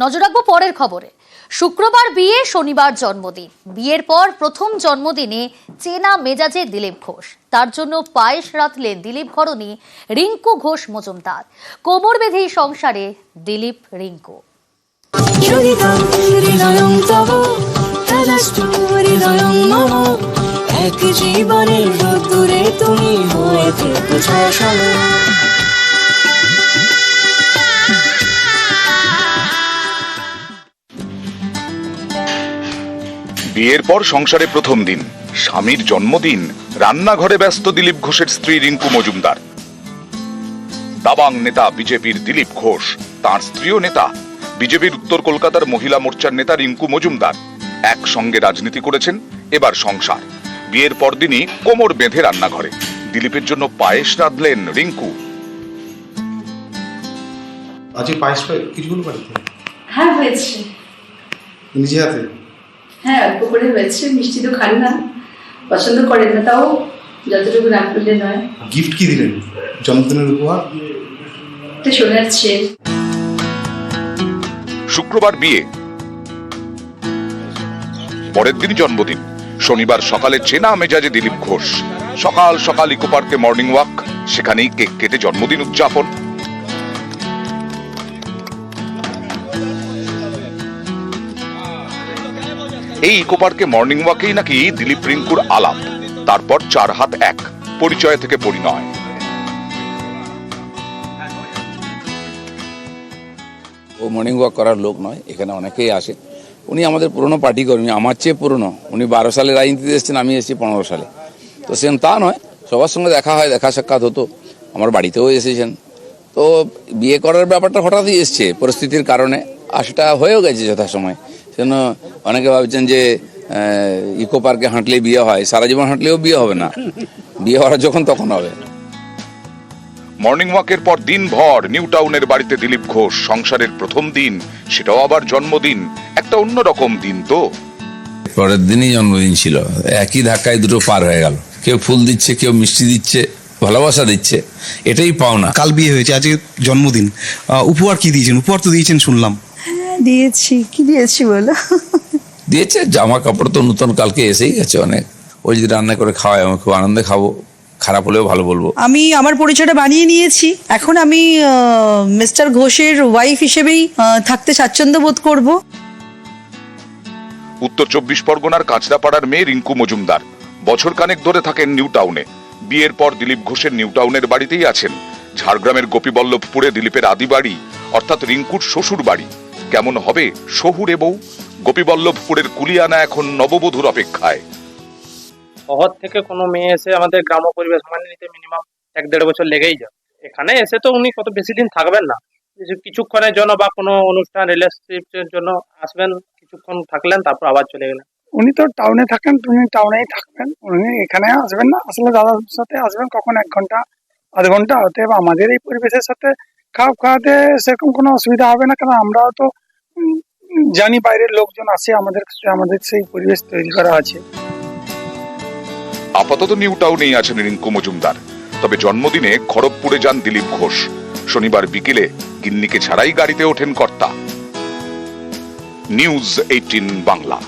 নজর রাখব পরের খবরে। শুক্রবার বিয়ে, শনিবার জন্মদিন। বিয়ের পর প্রথম জন্মদিনে চেনা মেজাজে দিলীপ ঘোষ। তার জন্য পায়েস রাঁধলেন দিলীপ ঘরণী, রিঙ্কু ঘোষ মজুমদার। কোমর বেঁধেই সংসারে দিলীপ, রিঙ্কু। এক জীবনের তুমি হয়ে বিয়ের পর সংসারে প্রথম দিন। স্বামীর জন্মদিন রান্নাঘরে ব্যস্ত দিলীপ ঘোষের স্ত্রী রিঙ্কু মজুমদার। দাবাং নেতা বিজেপির দিলীপ ঘোষ তার স্ত্রীও নেতা। বিজেপির উত্তর কলকাতার মহিলা মোর্চার নেতা রিঙ্কু মজুমদার। একসঙ্গে রাজনীতি করেছেন এবার সংসার। বিয়ের পরদিনই কোমর বেঁধে রান্নাঘরে। দিলীপের জন্য পায়েস রাঁধলেন রিঙ্কু। আজকে পায়েসটা কিছুগুলো বাড়িতে হ্যাঁ হয়েছে। নিজে হাতে? হ্যাঁ অল্প করে হয়েছে মিষ্টি তো খান না পছন্দ করেন না তাও যতটুকু না করলে নয়। গিফট কি দিলেন? জন্মদিনের উপহার? একটা সোনার চেন শুক্রবার বিয়ে। পরের দিন জন্মদিন। শনিবার সকালে চেনা মেজাজে দিলীপ ঘোষ। সকাল সকাল ইকো পার্কে মর্নিং ওয়াক সেখানেই কেক কেটে জন্মদিন উদযাপন। এই ইকো পার্কে মর্নিং ওয়াকেই নাকি দিলীপ রিঙ্কুর আলাপ। তারপর চার হাত এক, পরিচয় থেকে পরিণয়। ও মর্নিং ওয়াক করার লোক নয়, এখানে অনেকেই আসে। উনি আমাদের পুরনো পার্টি কর্মী, আমার চেয়ে পুরনো। উনি বারো সালে রাজনীতিতে এসেছেন, আমি এসেছি পনেরো সালে। তো সেম তা নয়, সবার সঙ্গে দেখা হয়, দেখা সাক্ষাৎ হতো। আমার বাড়িতেও এসেছেন। তো বিয়ে করার ব্যাপারটা হঠাৎই এসছে পরিস্থিতির কারণে, আর সেটা হয়েও গেছে যথাসময়। সেজন্য অনেকে ভাবছেন যে ইকো পার্কে হাঁটলে বিয়ে হয় সারা জীবন হাঁটলেও বিয়ে হবে না। বিয়ে হওয়ার যখন তখন হবে। মর্নিং ওয়াকের পর দিনভর নিউ টাউনের বাড়িতে দিলীপ ঘোষ সংসারের প্রথম দিন সেটাও আবার জন্মদিন একটা অন্যরকম দিন তো। পরের দিনই জন্মদিন ছিল একই ধাক্কায় দুটো পার হয়ে গেল। কেউ ফুল দিচ্ছে কেউ মিষ্টি দিচ্ছে ভালোবাসা দিচ্ছে এটাই পাওনা। কাল বিয়ে হয়েছে আজকে জন্মদিন। উপহার কি দিয়েছেন? উপহার তো দিয়েছেন শুনলাম। দিয়েছি। কি দিয়েছি বলো? দিয়েছে জামা কাপড় তো নতুন কালকে এসেই গেছে অনেক। ওই যদি রান্না করে খাওয়ায় আমি খুব আনন্দে খাব। খারাপ হলেও ভালো বলব। আমি আমার পরিচয়টা বানিয়ে নিয়েছি। এখন আমি মিস্টার ঘোষের ওয়াইফ হিসেবেই থাকতে স্বাচ্ছন্দ্য বোধ করব। উত্তর চব্বিশ পরগনার কাঁচরাপাড়ার মেয়ে রিঙ্কু মজুমদার। বছর কানেক ধরে থাকেন নিউ টাউনে। বিয়ের পর দিলীপ ঘোষের নিউ টাউনের বাড়িতেই আছেন। ঝাড়গ্রামের গোপীবল্লভপুরে দিলীপের আদি বাড়ি অর্থাৎ রিঙ্কুর শ্বশুর বাড়ি কেমন হবে? শহুরে বউ গোপীবল্লভপুরের কুলিয়ানা এখন নববধূর অপেক্ষায়। শহর থেকে কোনো মেয়ে এসে আমাদের গ্রাম পরিবেশ মানে নিতে মিনিমাম এক দেড় বছর লেগেই যায় এখানে এসে তো উনি কত বেশি দিন থাকবেন না। কিছুক্ষণের জন্য বা কোনো অনুষ্ঠান রিলেশনশিপের জন্য আসবেন কিছুক্ষণ থাকলেন তারপর আবার চলে গেলেন। উনি তো টাউনে থাকেন উনি টাউনেই থাকবেন। উনি এখানে আসবেন না আসলে দাদার সাথে আসবেন কখন? এক ঘণ্টা আধ ঘণ্টা অতএব আমাদের এই পরিবেশের সাথে খাওয়া খাওয়াতে সেরকম কোনো অসুবিধা হবে না কারণ আমরা তো জানি বাইরের লোকজন আসে আমাদের আমাদের সেই পরিবেশ তৈরি করা আছে। আপাতত নিউ টাউনেই আছেন রিঙ্কু মজুমদার। তবে জন্মদিনে খড়গপুরে যান দিলীপ ঘোষ। শনিবার বিকেলে গিন্নিকে ছাড়াই গাড়িতে ওঠেন কর্তা। News eighteen Bangla.